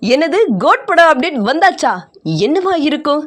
எனது கோட் படம் அப்டேட் வந்தாச்சா? என்னவா இருக்கும்?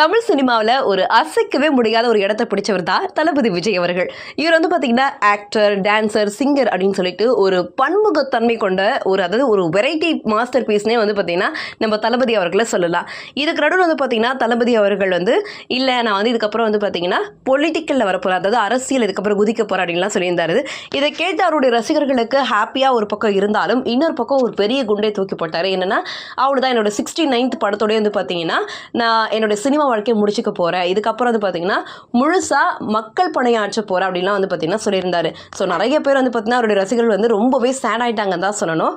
தமிழ் சினிமாவில் ஒரு அசைக்கவே முடியாத ஒரு இடத்த பிடிச்சவர் தான் தளபதி விஜய் அவர்கள். இவர் வந்து பார்த்தீங்கன்னா ஆக்டர் டான்சர் சிங்கர் அப்படின்னு சொல்லிட்டு ஒரு பன்முகத்தன்மை கொண்ட ஒரு அதாவது ஒரு வெரைட்டி மாஸ்டர் பீஸ்னே வந்து பார்த்தீங்கன்னா நம்ம தளபதி அவர்களை சொல்லலாம். இதுக்கு நடுவில் வந்து பார்த்தீங்கன்னா தளபதி அவர்கள் வந்து இல்லை நான் வந்து இதுக்கப்புறம் வந்து பார்த்தீங்கன்னா பொலிட்டிக்கலில் வரப்போகிறேன் அதாவது அரசியல் இதுக்கப்புறம் குதிக்க போகிறேன் அப்படின்லாம் சொல்லியிருந்தாரு. இதை கேட்டு அவருடைய ரசிகர்களுக்கு ஹாப்பியாக ஒரு பக்கம் இருந்தாலும் இன்னொரு பக்கம் ஒரு பெரிய குண்டை தூக்கி போட்டார். என்னன்னா தான் என்னோட சிக்ஸ்டி நைன்த் படத்தோடய வந்து பார்த்தீங்கன்னா நான் என்னோட சினிமா வாழ்க்கையை முடிச்சுக்க போகிறேன் இதுக்கப்புறம் வந்து பார்த்தீங்கன்னா முழுசாக மக்கள் பணியாற்ற போகிறேன் அப்படின்லாம் வந்து பார்த்தீங்கன்னா சொல்லியிருந்தாரு. ஸோ நிறைய பேர் வந்து பார்த்தீங்கன்னா அவருடைய ரசிகர்கள் வந்து ரொம்பவே சேட் ஆயிட்டாங்கன்னு தான் சொல்லணும்.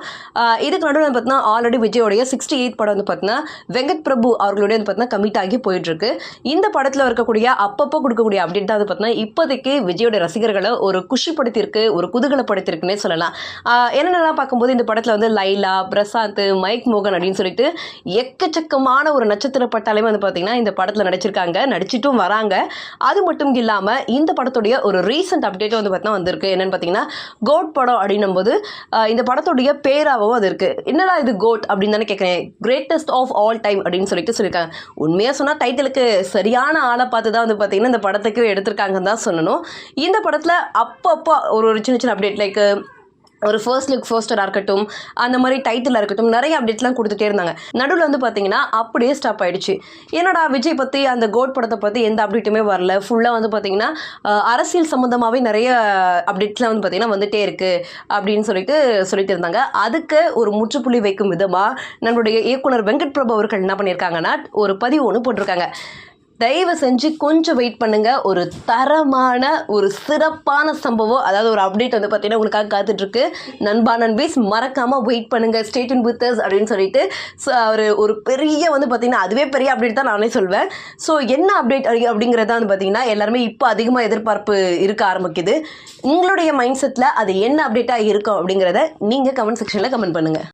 இதுக்கு நடுவில் வந்து பார்த்தீங்கன்னா ஆல்ரெடி விஜயோடைய சிக்ஸ்டி எயிட் படம் வந்து பார்த்தீங்கன்னா வெங்கட் பிரபு அவர்களுடைய வந்து பார்த்தீங்கன்னா கமிட் ஆகி போயிட்டுருக்கு. இந்த படத்தில் இருக்கக்கூடிய அப்பப்போ கொடுக்கக்கூடிய அப்டேட் தான் வந்து பார்த்தீங்கன்னா இப்போதைக்கு விஜயோட ரசிகர்களை ஒரு குஷிப்படுத்தியிருக்கு ஒரு குதூகலப்படுத்தியிருக்குன்னே சொல்லலாம். என்னென்னலாம் பார்க்கும்போது இந்த படத்தில் வந்து லைலா பிரசாந்த் மைக் மோகன் அப்படின்னு சொல்லிட்டு எக்கச்சக்கமான ஒரு நட்சத்திர பட்டாளமே வந்து பார்த்தீங்கன்னா இந்த படத்தில் நடிச்சிருக்காங்க நடிச்சிட்டும் வராங்க. அது மட்டும் இல்லாமல் இந்த படத்துடைய ஒரு ரீசெண்ட் அப்டேட்டும் வந்து பார்த்தீங்கன்னா வந்திருக்கு. என்னென்னு பார்த்தீங்கன்னா கோட் படம் அப்படின்னும் போது இந்த படத்துடைய பேராகவும் அது இருக்குது என்னடா இது கோட் அப்படின்னு தானே கேட்குறேன் கிரேட்டஸ்ட் ஆஃப் ஆல் டைம் அப்படின்னு சொல்லிட்டு சொல்லியிருக்காங்க உண்மையாக சொன்னால் டைட்டிலுக்கு சரியான ஆளை பார்த்து தான் வந்து பார்த்தீங்கன்னா இந்த படத்துக்கு எடுத்திருக்காங்கன்னு தான் சொல்லணும். இந்த படத்தில் அப்பப்போ ஒரு ஒரு சின்ன சின்ன அப்டேட் லைக் ஒரு ஃபர்ஸ்ட் லுக் ஃபர்ஸ்டராக இருக்கட்டும் அந்த மாதிரி டைட்டிலாக இருக்கட்டும் நிறைய அப்டேட்லாம் கொடுத்துட்டே இருந்தாங்க. நடுவில் வந்து பார்த்தீங்கன்னா அப்படியே ஸ்டாப் ஆயிடுச்சு. என்னடா விஜய் பற்றி அந்த கோட் படத்தை பற்றி எந்த அப்டேட்டுமே வரல. ஃபுல்லாக வந்து பார்த்தீங்கன்னா அரசியல் சம்மந்தமாகவே நிறைய அப்டேட்ஸ்லாம் வந்து பார்த்தீங்கன்னா வந்துட்டே இருக்குது அப்படின்னு சொல்லிட்டு சொல்லிட்டு இருந்தாங்க. அதுக்கு ஒரு முற்றுப்புள்ளி வைக்கும் விதமாக நம்மளுடைய இயக்குனர் வெங்கட் பிரபு அவர்கள் என்ன பண்ணியிருக்காங்கன்னா ஒரு பதிவு ஒன்று போட்டிருக்காங்க. தயவு செஞ்சு கொஞ்சம் வெயிட் பண்ணுங்க. ஒரு தரமான ஒரு சிறப்பான சம்பவம் அதாவது ஒரு அப்டேட் வந்து பார்த்தீங்கன்னா உங்களுக்காக காத்துட்ருக்கு. நண்பா நண்பீஸ் மறக்காம வெயிட் பண்ணுங்க. ஸ்டேட் இன் புத்தர்ஸ் அப்படின்னு சொல்லிட்டு ஸோ ஒரு ஒரு பெரிய வந்து பார்த்தீங்கன்னா அதுவே பெரிய அப்டேட் தான் நானே சொல்வேன். ஸோ என்ன அப்டேட் அப்படிங்கிறத வந்து பார்த்தீங்கன்னா எல்லாருமே இப்போ அதிகமாக எதிர்பார்ப்பு இருக்க ஆரம்பிக்குது. உங்களுடைய மைண்ட் செட்டில் அது என்ன அப்டேட்டாக இருக்கும் அப்படிங்கிறத நீங்கள் கமெண்ட் செக்ஷனில் கமெண்ட் பண்ணுங்கள்